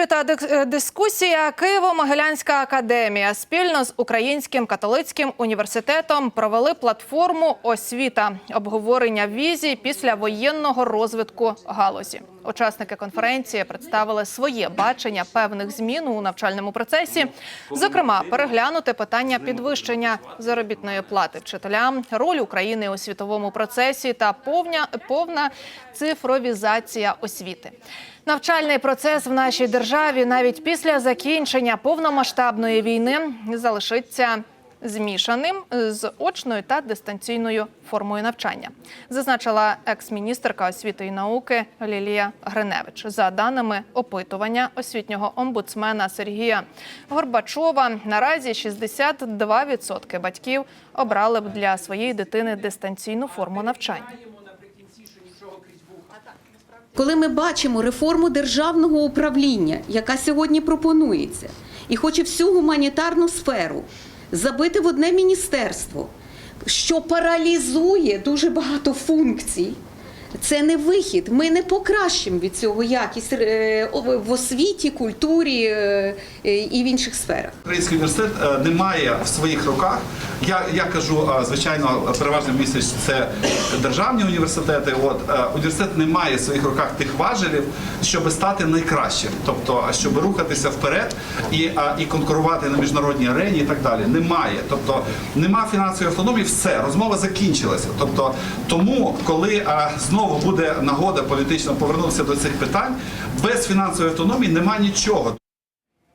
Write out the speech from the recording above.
Відкрита е, дискусія Києво-Могилянська академія спільно з Українським католицьким університетом провели платформу освіта обговорення візій після воєнного розвитку галузі. Учасники конференції представили своє бачення певних змін у навчальному процесі, зокрема, переглянути питання підвищення заробітної плати вчителям, роль України у світовому процесі та повня повна цифровізація освіти. Навчальний процес в нашій державі навіть після закінчення повномасштабної війни залишиться змішаним з очною та дистанційною формою навчання, зазначила екс-міністерка освіти і науки Лілія Гриневич. За даними опитування освітнього омбудсмена Сергія Горбачова, наразі 62% батьків обрали б для своєї дитини дистанційну форму навчання. Коли ми бачимо реформу державного управління, яка сьогодні пропонується, і хоче всю гуманітарну сферу забити в одне міністерство, що паралізує дуже багато функцій. Це не вихід. Ми не покращимо від цього якість е, в освіті, культурі е, і в інших сферах. Український університет е, не має в своїх руках. Я, я кажу, звичайно, переважно місяць це державні університети. От е, університет не має в своїх руках тих важелів, щоб стати найкращим, тобто щоб рухатися вперед і, і конкурувати на міжнародній арені, і так далі. Немає. Тобто нема фінансової автономії, все розмова закінчилася. Тобто, тому, коли знову буде нагода політично повернутися до цих питань, без фінансової автономії нема нічого.